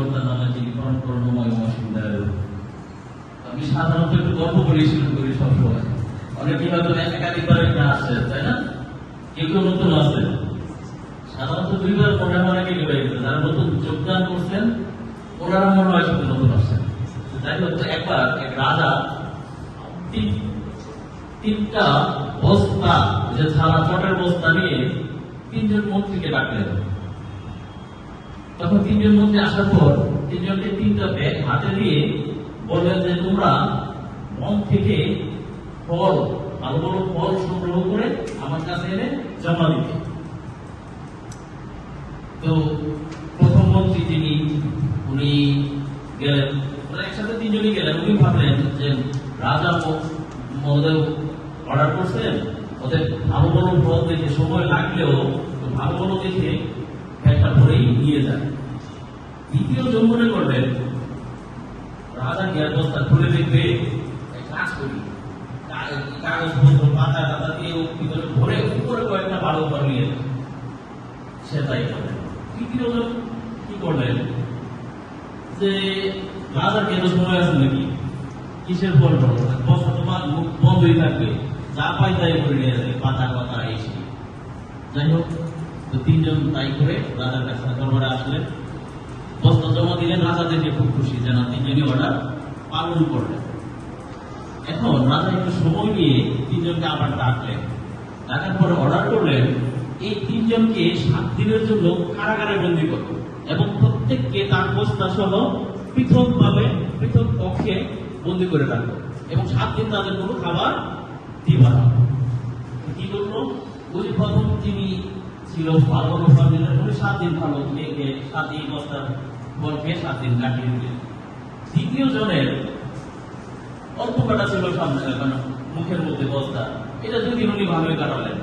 সৃষ্টিকর্তার নামে যিনি পরম করুণময় মহাসিন্দার। আমি সাধারণত একটু গল্প করি করি সবসময়। অনেকে হয়তো একাধিকবার এটা আসছে তাই না? কেউ কেউ নতুন আসছে সাধারণত দুইবার হয় অনেকে গেছে। যারা নতুন যোগদান করছেন, ওনারা মনে হয় শুধু নতুন আসছেন। যাই হোক একবার এক রাজা তিনটা বস্তা, যে ছাড়া চটের বস্তা নিয়ে তিনজন মন্ত্রীকে ডাকলেন। তখন তিনজন মধ্যে আসার পর তিনজনকে তিনটা ব্যাগ হাতে দিয়ে বললেন যে, তোমরা মন থেকে ফল, ভালো ভালো ফল সংগ্রহ করে আমার কাছে এনে জমা দিতে তো প্রথম মন্ত্রী যিনি, উনি গেলেন একসাথে তিনজনই গেলেন। উনি ভাবলেন যে, রাজা মহোদয় অর্ডার করছেন, ওদের ভালো ভালো ফল দেখে সময় লাগলেও, ভালো ভালো দেখে একটা ভরেই নিয়ে যায় দ্বিতীয় জন মনে করলেন। রাজা জ্ঞান বস্তা খুলে দেখবে? কাজ করি। কা- কাগজ পত্র পাতা টাতা দিয়ে ভিতরে ভরে উপরে কয়েকটা ফল নিয়ে। সে তাই করলেন। তৃতীয় কি করলেন? যে রাজার কেন সময় আছে নাকি? কিসের ফল বস্তা তোমার মুখ বন্ধই থাকবে। যা পাই তাই করে নিয়ে যাবে পাতা পাতা এসে যাই হোক তো তিনজন তাই করে রাজার কাছে দরবারে আসলেন। বস্তা জমা দিলেন রাজা দেখে খুব খুশি যে না তিনজনই অর্ডার পালন করলেন। এখন রাজা একটু সময় নিয়ে তিনজনকে আবার ডাকলেন। ডাকার পরে অর্ডার করলেন, এই তিনজনকে সাত দিনের জন্য কারাগারে বন্দি করো এবং প্রত্যেককে তার বস্তা সহ পৃথক ভাবে, পৃথক কক্ষে বন্দি করে রাখো এবং সাত দিন তাদের কোনো খাবার দিবা না। কি করল? ওই প্রথম তিনি ছিল ভালো সাত দিন ভালো খেয়ে সাত দিন বস্তার খেয়ে সাত দিন কাটিয়ে দিলেন দ্বিতীয় জনের অল্প কাটা ছিল সামনে মানে মুখের মধ্যে বস্তা। এটা দুই দিন উনি ভালোই কাটালেন।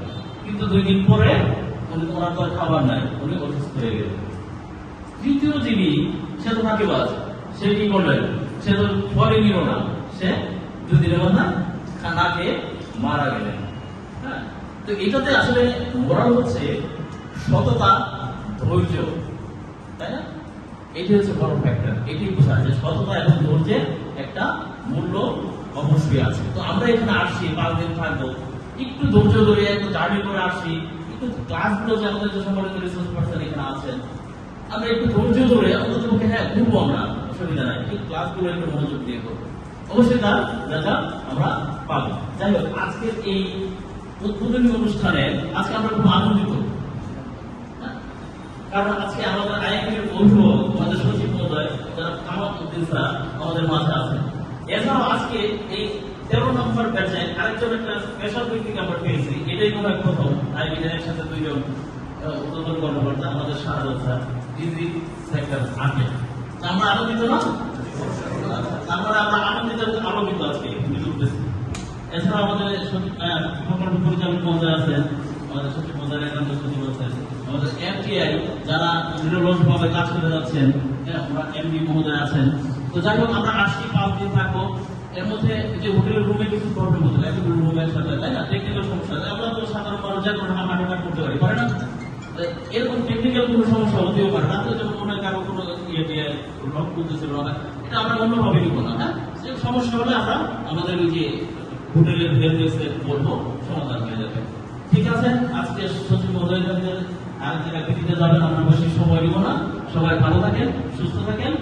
কিন্তু দুই দিন পরে উনি ওনার তো খাবার নাই, উনি অসুস্থ হয়ে গেলেন। তৃতীয় যিনি, সে তো ফাঁকিবাজ সে কি করলেন? সে তো ফলে নিল না। সে দুই দিনের মধ্যে না খেয়ে মারা গেলেন। হ্যাঁ? তো এটাতে আসলে মোরাল হচ্ছে সততা, ধৈর্য, তাই না? এটি হচ্ছে বড় ফ্যাক্টর এটি বোঝায় যে সততা এবং ধৈর্যের একটা মূল্য অবশ্যই আছে। তো আমরা এখানে আসছি পাঁচ দিন থাকব। একটু ধৈর্য ধরে, একটু জার্নি করে আসি একটু ক্লাসগুলো যে আমাদের যে সম্মানিত রিসোর্স পার্সন এখানে আছেন, আমরা একটু ধৈর্য ধরে, অন্তত পক্ষে হ্যাঁ ঘুরবো আমরা, অসুবিধা নাই। কিন্তু ক্লাসগুলো একটু মনোযোগ দিয়ে করব। অবশ্যই তার রেজাল্ট আমরা পাবো। যাই হোক, আজকের এই উদ্বোধনী অনুষ্ঠানে আজকে আমরা খুব আনন্দিত? কারণ আজকে আমাদের আইএকের অভিভাবক, আমাদের সচিব মহোদয় যারা কামাল উদ্দিন স্যার আমাদের মাঝে আছেন। এছাড়াও আজকে এই তেরো নম্বর ব্যাচে আরেকজন একটা স্পেশাল ব্যক্তিকে আমরা পেয়েছি। এটাই মনে হয় প্রথম। আইবিএনের সাথে দুইজন উদ্বোধন কর্মকর্তা আমাদের শাহাদ স্যার, ডিজি সেক্টর আটে। আমরা আনন্দিত না? তারপরে আমরা আনন্দিত আলোকিত আজকে এছাড়া আমাদের আহ, প্রকল্প আছেন আমাদের সচিব মহোদয় একান্ত সচিব আছেন আমাদের এফটিআই যারা নিরলসভাবে কাজ করে যাচ্ছেন হ্যাঁ, আমরা এমডি মহোদয় আছেন। তো যাই হোক আমরা আসছি পাঁচ দিন থাকব। এর মধ্যে যে হোটেলের রুমে কিছু প্রবলেম হতে পারে একটু রুমের সাথে তাই না? টেকনিক্যাল সমস্যা আছে। আমরা তো সাধারণ মানুষ যে কোনো হাঁটাঘাট করতে পারি পারে না? এরকম টেকনিক্যাল কোনো সমস্যা হতেও পারে রাতে যেমন মনে হয় কারও কোনো ইয়ে দিয়ে লক করতেছিল না এটা আমরা অন্যভাবে নিব না হ্যাঁ? সমস্যা হলে আমরা আমাদের ওই যে হোটেলের হেল্পডেস্কে বলব। সমাধান হয়ে যাবে। ঠিক আছে? আজকে সচিব মহোদয় কাছে আর দিতে যাবেন। আমরা বসে সময় দিব না। সবাই ভালো থাকেন, সুস্থ থাকেন।